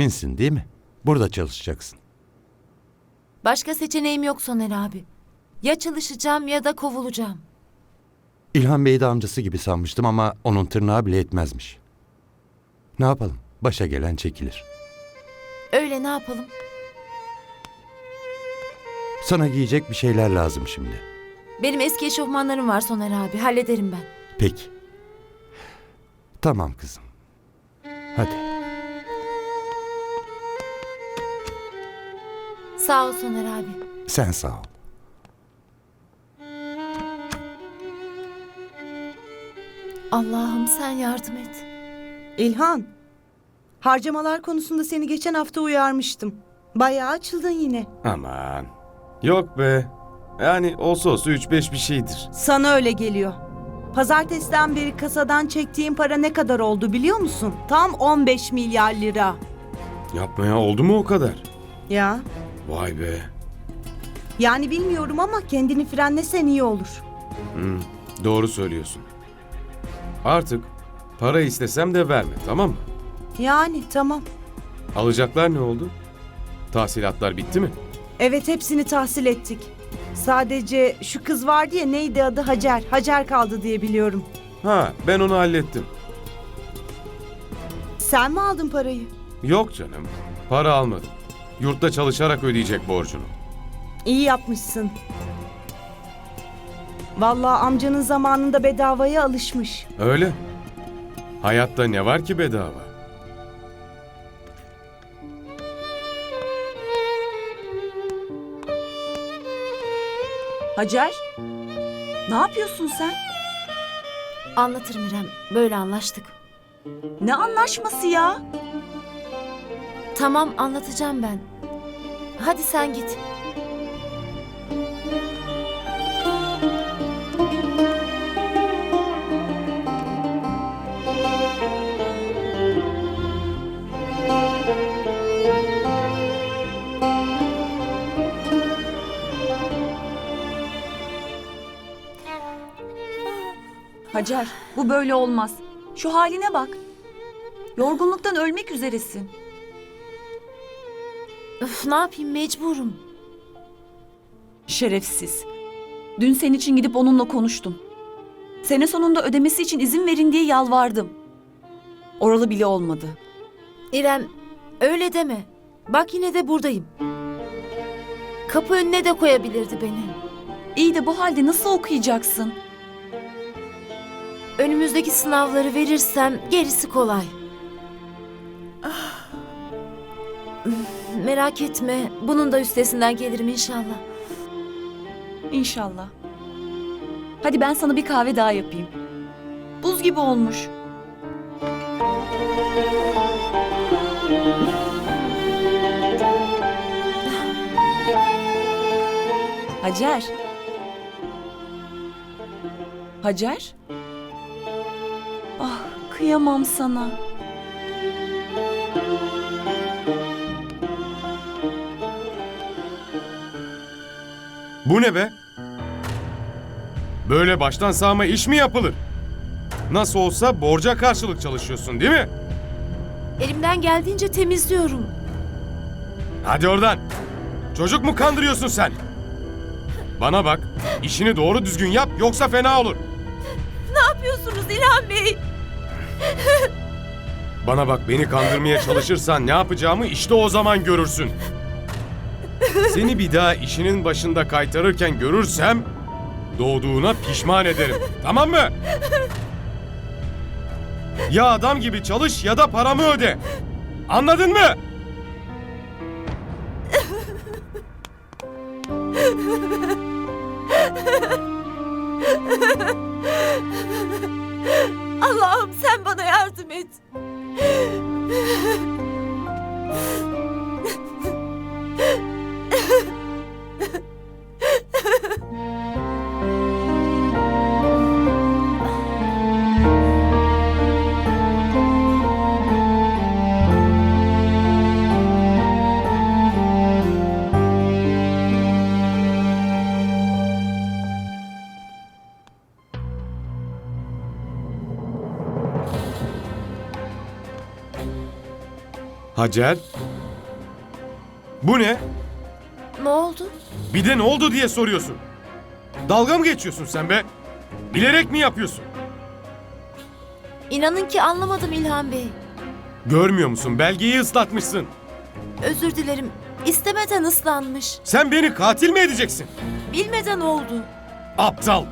Eminsin değil mi? Burada çalışacaksın. Başka seçeneğim yok Soner abi. Ya çalışacağım ya da kovulacağım. İlhan Bey'i de amcası gibi sanmıştım ama onun tırnağı bile etmezmiş. Ne yapalım? Başa gelen çekilir. Öyle ne yapalım? Sana giyecek bir şeyler lazım şimdi. Benim eski eşofmanlarım var Soner abi. Hallederim ben. Peki. Tamam kızım. Hadi. Sağ ol Soner abi. Sen sağ ol. Allah'ım sen yardım et. İlhan, harcamalar konusunda seni geçen hafta uyarmıştım. Bayağı açıldın yine. Aman. Yok be. Yani olsa olsa 3-5 bir şeydir. Sana öyle geliyor. Pazartesiden beri kasadan çektiğim para ne kadar oldu biliyor musun? Tam 15 milyar lira. Yapmaya oldu mu o kadar? Ya, Vay be. yani bilmiyorum ama kendini frenlesen iyi olur. Hı, doğru söylüyorsun. Artık para istesem de verme tamam mı? Yani tamam. Alacaklar ne oldu? Tahsilatlar bitti mi? Evet hepsini tahsil ettik. Sadece şu kız vardı ya neydi adı Hacer. Hacer kaldı diye biliyorum. Ha ben onu hallettim. Sen mi aldın parayı? Yok canım. Para almadım. Yurtta çalışarak ödeyecek borcunu. İyi yapmışsın. Vallahi amcanın zamanında bedavaya alışmış. Öyle. Hayatta ne var ki bedava? Hacer, ne yapıyorsun sen? Anlatırım İrem. Böyle anlaştık. Ne anlaşması ya? Tamam anlatacağım ben. Hadi sen git. Hacer, bu böyle olmaz. Şu haline bak. Yorgunluktan ölmek üzeresin. Öf, ne yapayım mecburum. Şerefsiz. Dün senin için gidip onunla konuştum. Sene sonunda ödemesi için izin verin diye yalvardım. Oralı bile olmadı. İrem öyle deme. Bak yine de buradayım. Kapı önüne de koyabilirdi beni. İyi de bu halde nasıl okuyacaksın? Önümüzdeki sınavları verirsem gerisi kolay. Merak etme. Bunun da üstesinden gelirim inşallah. İnşallah. Hadi ben sana bir kahve daha yapayım. Buz gibi olmuş. Hacer. Hacer? Ah, kıyamam sana. Bu ne be? Böyle baştan sağma iş mi yapılır? Nasıl olsa borca karşılık çalışıyorsun değil mi? Elimden geldiğince temizliyorum. Hadi oradan. Çocuk mu kandırıyorsun sen? Bana bak, işini doğru düzgün yap yoksa fena olur. Ne yapıyorsunuz İlhan Bey? Bana bak beni kandırmaya çalışırsan ne yapacağımı işte o zaman görürsün. Seni bir daha işinin başında kaytarırken görürsem doğduğuna pişman ederim. Tamam mı? Ya adam gibi çalış ya da paramı öde. Anladın mı? Allah'ım sen bana yardım et. Hacer? Bu ne? Ne oldu? Bir de ne oldu diye soruyorsun. Dalga mı geçiyorsun sen be? Bilerek mi yapıyorsun? İnanın ki anlamadım İlhan Bey. Görmüyor musun? Belgeyi ıslatmışsın. Özür dilerim. İstemeden ıslanmış. Sen beni katil mi edeceksin? Bilmeden oldu. Aptal!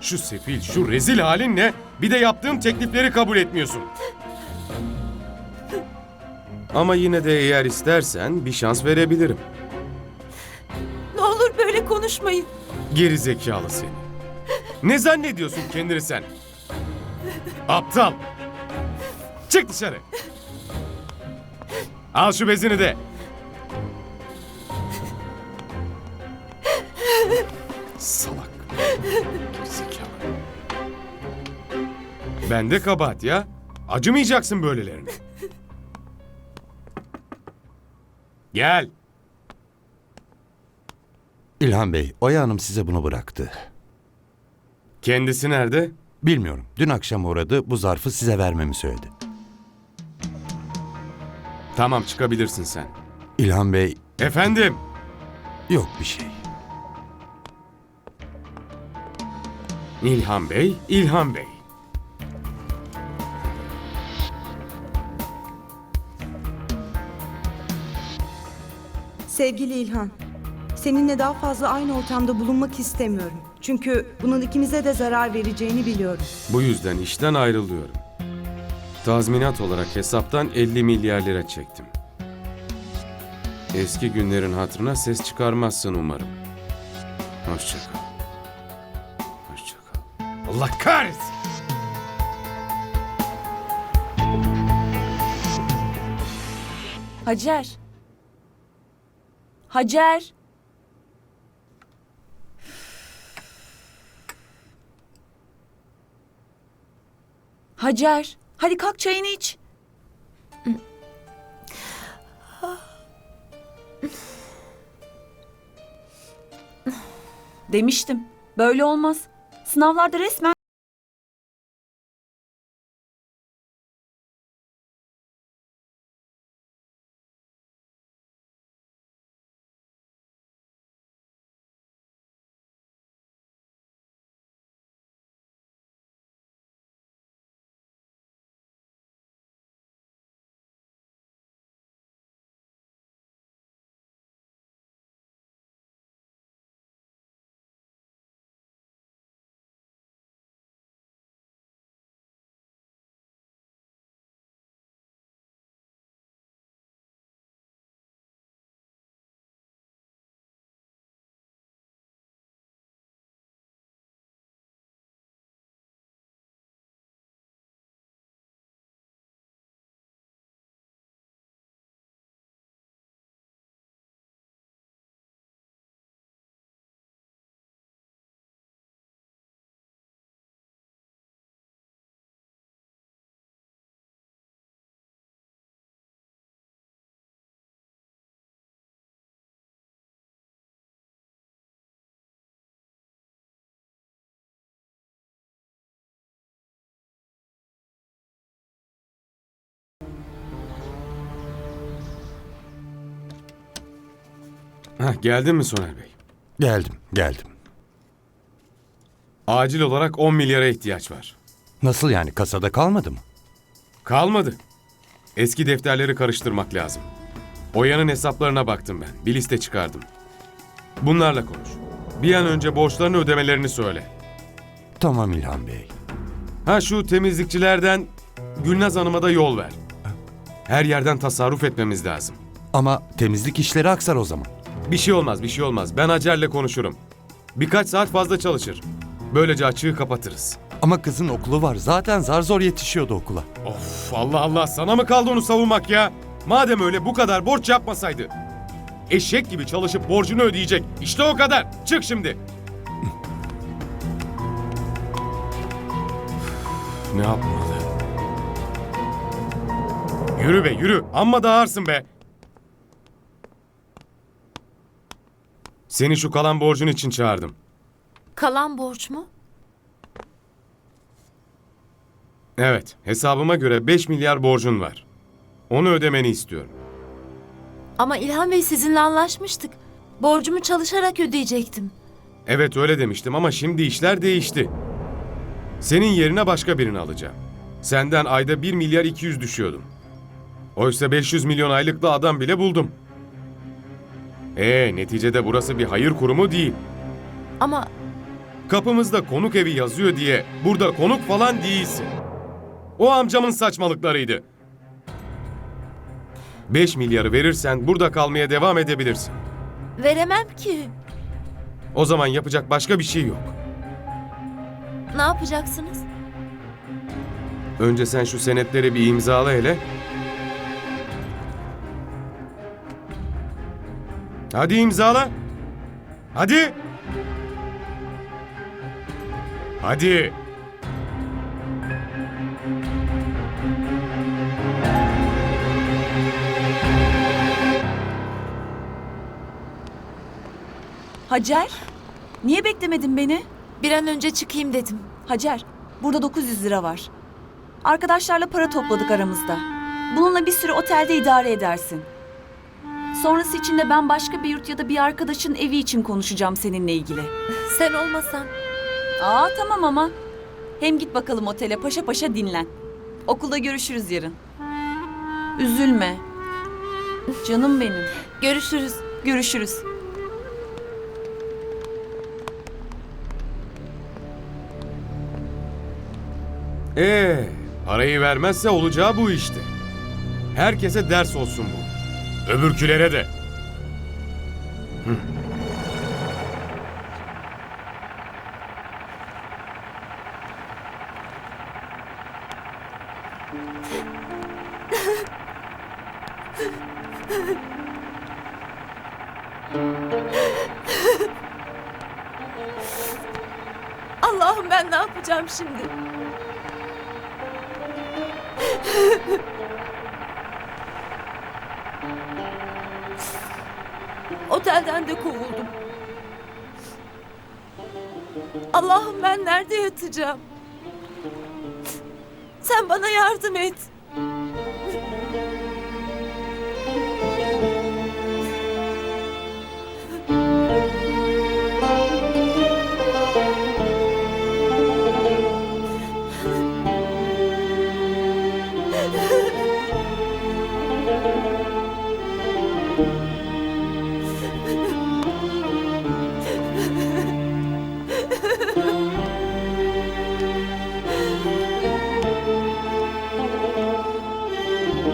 Şu sefil, şu rezil halinle bir de yaptığım teklifleri kabul etmiyorsun. Ama yine de eğer istersen bir şans verebilirim. Ne olur böyle konuşmayın. Geri zekalı seni. Ne zannediyorsun kendini sen? Aptal! Çık dışarı. Al şu bezini de. Salak. Gerizekalı. Bende kabahat ya. Acımayacaksın böylelerine. Gel. İlhan Bey, Oya Hanım size bunu bıraktı. Kendisi nerede? Bilmiyorum. Dün akşam uğradı, bu zarfı size vermemi söyledi. Tamam çıkabilirsin sen. İlhan Bey, Efendim. yok bir şey. İlhan Bey, İlhan Bey. Sevgili İlhan, seninle daha fazla aynı ortamda bulunmak istemiyorum. Çünkü bunun ikimize de zarar vereceğini biliyorum. Bu yüzden işten ayrılıyorum. Tazminat olarak hesaptan 50 milyar lira çektim. Eski günlerin hatırına ses çıkarmazsın umarım. Hoşça kal. Hoşça kal. Allah kahretsin! Hacer. Hacer. Hacer. Hadi kalk çayını iç. Demiştim. Böyle olmaz. Sınavlarda resmen Heh, geldin mi Soner Bey? Geldim, geldim. Acil olarak 10 milyara ihtiyaç var. Nasıl yani, kasada kalmadı mı? Kalmadı. Eski defterleri karıştırmak lazım. Oya'nın hesaplarına baktım ben. Bir liste çıkardım. Bunlarla konuş. Bir an önce borçlarını ödemelerini söyle. Tamam İlhan Bey. Ha şu temizlikçilerden Gülnaz Hanım'a da yol ver. Her yerden tasarruf etmemiz lazım. Ama temizlik işleri aksar o zaman. Bir şey olmaz, bir şey olmaz. Ben Hacer'le konuşurum. Birkaç saat fazla çalışır. Böylece açığı kapatırız. Ama kızın okulu var. Zaten zar zor yetişiyordu okula. Of Allah Allah sana mı kaldı onu savunmak ya? Madem öyle bu kadar borç yapmasaydı. Eşek gibi çalışıp borcunu ödeyecek. İşte o kadar. Çık şimdi. ne yapmalı? Yürü be yürü. Amma da ağırsın be. Seni şu kalan borcun için çağırdım. Kalan borç mu? Evet, hesabıma göre 5 milyar borcun var. Onu ödemeni istiyorum. Ama İlhan Bey sizinle anlaşmıştık. Borcumu çalışarak ödeyecektim. Evet öyle demiştim ama şimdi işler değişti. Senin yerine başka birini alacağım. Senden ayda 1 milyar 200 düşüyordum. Oysa 500 milyon aylıklı adam bile buldum. Ee, neticede burası bir hayır kurumu değil. Ama Kapımızda konuk evi yazıyor diye burada konuk falan değilsin. O amcamın saçmalıklarıydı. 5 milyarı verirsen burada kalmaya devam edebilirsin. veremem ki. O zaman yapacak başka bir şey yok. Ne yapacaksınız? Önce sen şu senetleri bir imzala hele. Hadi imzala. Hadi. Hadi. Hacer, niye beklemedin beni? Bir an önce çıkayım dedim. Hacer, burada 900 lira var. Arkadaşlarla para topladık aramızda. Bununla bir süre otelde idare edersin. Sonrası için de ben başka bir yurt ya da bir arkadaşın evi için konuşacağım seninle ilgili. Sen olmasan. Aa tamam ama. Hem git bakalım otele paşa paşa dinlen. Okulda görüşürüz yarın. Üzülme. Canım benim. Görüşürüz. Görüşürüz. Ee, parayı vermezse olacağı bu işte. Herkese ders olsun bu. Öbürkülere de. Hı. Allah'ım ben nerede yatacağım? Sen bana yardım et.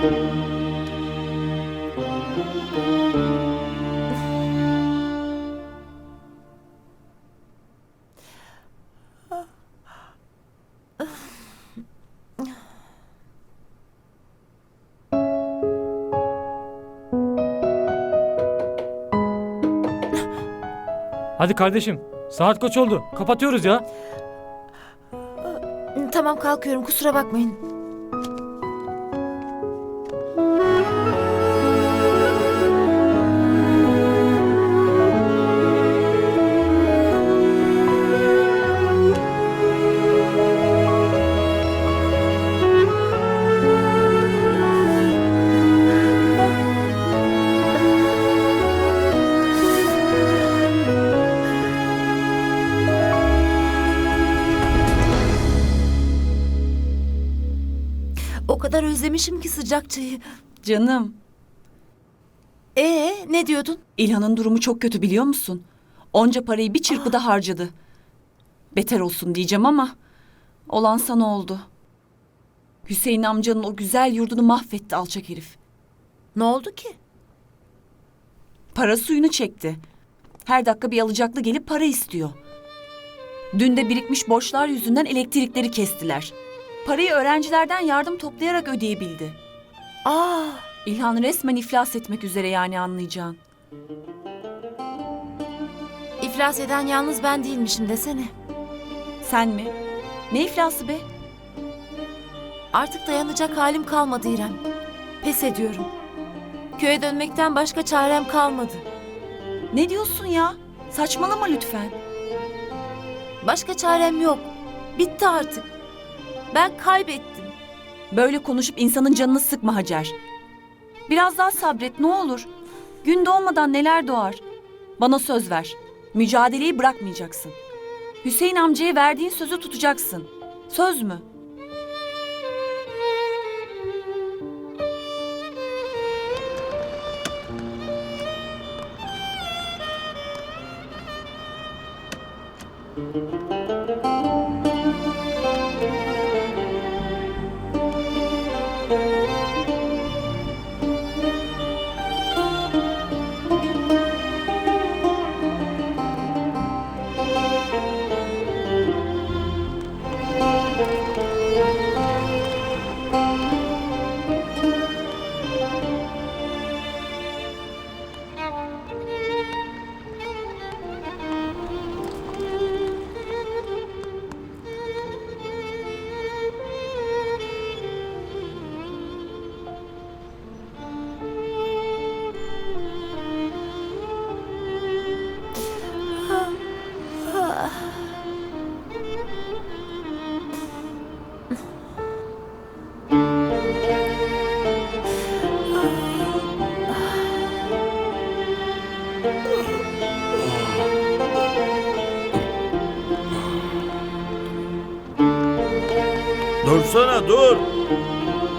Hadi kardeşim. Saat kaç oldu? Kapatıyoruz ya. Tamam kalkıyorum kusura bakmayın. Sıcak çayı. Canım, Ee ne diyordun? İlhan'ın durumu çok kötü biliyor musun? Onca parayı bir çırpıda harcadı. Beter olsun diyeceğim ama olan sana oldu. Hüseyin amcanın o güzel yurdunu mahvetti alçak herif. Ne oldu ki? Para suyunu çekti. Her dakika bir alacaklı gelip para istiyor. Dün de birikmiş borçlar yüzünden elektrikleri kestiler. Parayı öğrencilerden yardım toplayarak ödeyebildi. Aa İlhan resmen iflas etmek üzere yani anlayacağın. iflas eden yalnız ben değilmişim desene. Sen mi? Ne iflası be? Artık dayanacak halim kalmadı İrem. Pes ediyorum. Köye dönmekten başka çarem kalmadı. Ne diyorsun ya? Saçmalama lütfen. Başka çarem yok. Bitti artık. Ben kaybettim. Böyle konuşup insanın canını sıkma Hacer. Biraz daha sabret ne olur. Gün doğmadan neler doğar. Bana söz ver. Mücadeleyi bırakmayacaksın. Hüseyin amcaya verdiğin sözü tutacaksın. Söz mü?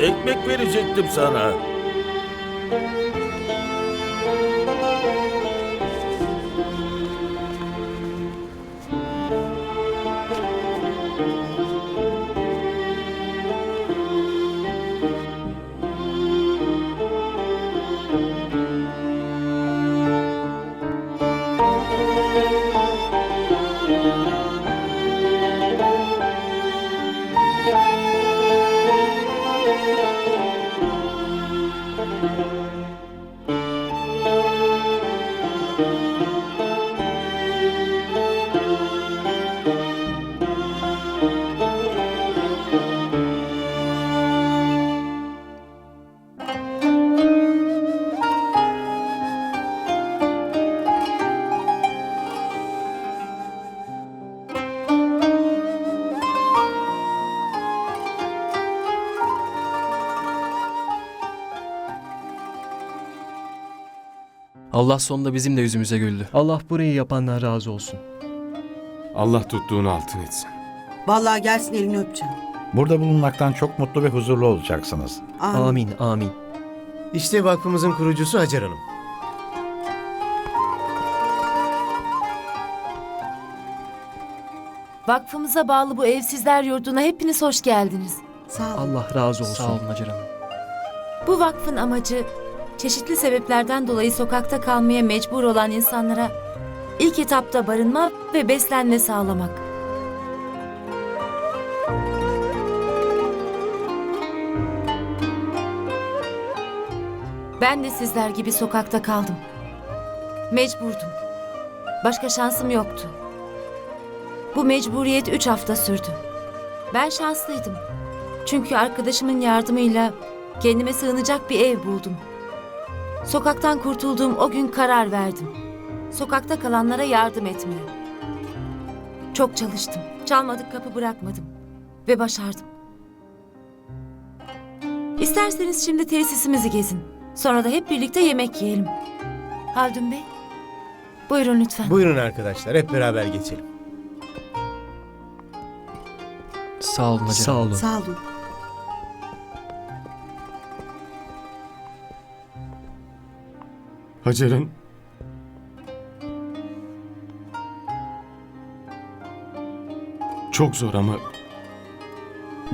Ekmek verecektim sana. Allah sonunda bizim de yüzümüze güldü. Allah burayı yapandan razı olsun. Allah tuttuğunu altın etsin. Vallahi gelsin elini öpeceğim. Burada bulunmaktan çok mutlu ve huzurlu olacaksınız. Amin. Amin, amin. İşte vakfımızın kurucusu Hacer Hanım. Vakfımıza bağlı bu evsizler yurduna hepiniz hoş geldiniz. Sağ ol. Allah razı olsun. Sağ olun Hacer Hanım. Bu vakfın amacı çeşitli sebeplerden dolayı sokakta kalmaya mecbur olan insanlara ilk etapta barınma ve beslenme sağlamak. Ben de sizler gibi sokakta kaldım. Mecburdum. Başka şansım yoktu. Bu mecburiyet üç hafta sürdü. Ben şanslıydım. Çünkü arkadaşımın yardımıyla kendime sığınacak bir ev buldum. Sokaktan kurtulduğum o gün karar verdim. Sokakta kalanlara yardım etmeye. Çok çalıştım. Çalmadık kapı bırakmadım. Ve başardım. İsterseniz şimdi tesisimizi gezin. Sonra da hep birlikte yemek yiyelim. Haldun Bey, buyurun lütfen. Buyurun arkadaşlar hep beraber geçelim. Sağ olun Hacer Sağ olun. Sağ olun. Hacer'ın çok zor ama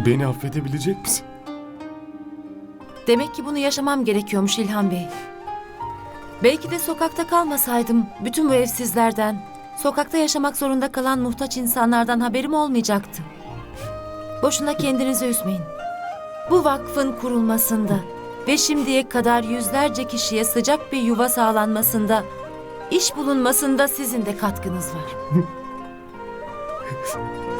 beni affedebilecek misin? Demek ki bunu yaşamam gerekiyormuş İlhan Bey. Belki de sokakta kalmasaydım bütün bu evsizlerden, sokakta yaşamak zorunda kalan muhtaç insanlardan haberim olmayacaktı. Boşuna kendinizi üzmeyin. Bu vakfın kurulmasında ve şimdiye kadar yüzlerce kişiye sıcak bir yuva sağlanmasında, iş bulunmasında sizin de katkınız var.